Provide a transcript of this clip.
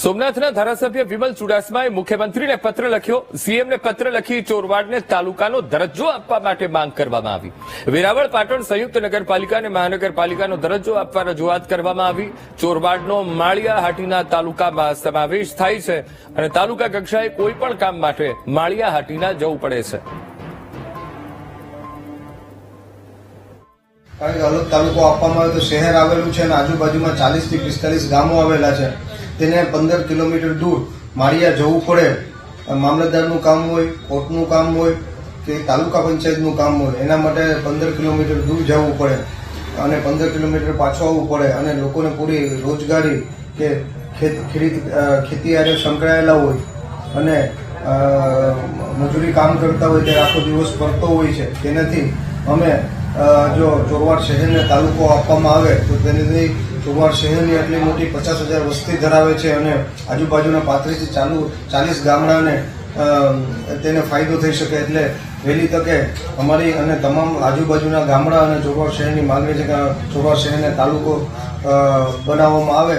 સોમનાથના ધારાસભ્ય વિમલ ચુડાસમાએ મુખ્યમંત્રીને પત્ર લખ્યો. સીએમને પત્ર લખી ચોરવાડને તાલુકાનો દરજ્જો આપવા માટે માંગ કરવામાં આવી. વેરાવળ, પાટણ સંયુક્ત નગરપાલિકા અને મહાનગરપાલિકાનો દરજ્જો આપવા રજૂઆત કરવામાં આવી. ચોરવાડનો માળિયા તાલુકામાં સમાવેશ થાય છે અને તાલુકા કક્ષાએ કોઈ પણ કામ માટે માળિયા હાટીના જવું પડે છે. કારણ કે તાલુકો આપવામાં આવે તો શહેર આવેલું છે અને આજુબાજુમાં ચાલીસથી પિસ્તાલીસ ગામો આવેલા છે. તેને પંદર કિલોમીટર દૂર માળિયા જવું પડે. મામલતદારનું કામ હોય, કોર્ટનું કામ હોય કે તાલુકા પંચાયતનું કામ હોય, એના માટે પંદર કિલોમીટર દૂર જવું પડે અને પંદર કિલોમીટર પાછો આવવું પડે અને લોકોને પૂરી રોજગારી કે ખેત, ખેતી હારે સંકળાયેલા હોય અને મજૂરી કામ કરતા હોય તે આખો દિવસ ફરતો હોય છે. તેનાથી અમે જો ચોરવાડ શહેરને તાલુકો આપવામાં આવે તો તેનાથી ચોરવાડ શહેરની આટલી મોટી પચાસ હજાર વસ્તી ધરાવે છે અને આજુબાજુના પાંત્રીસથી ચાલુ, ચાલીસ ગામડાને તેને ફાયદો થઈ શકે એટલે વહેલી તકે અમારી અને તમામ આજુબાજુના ગામડા અને ચોપાર શહેરની માંગણી છે કે ચોપાર શહેરને તાલુકો બનાવવામાં આવે.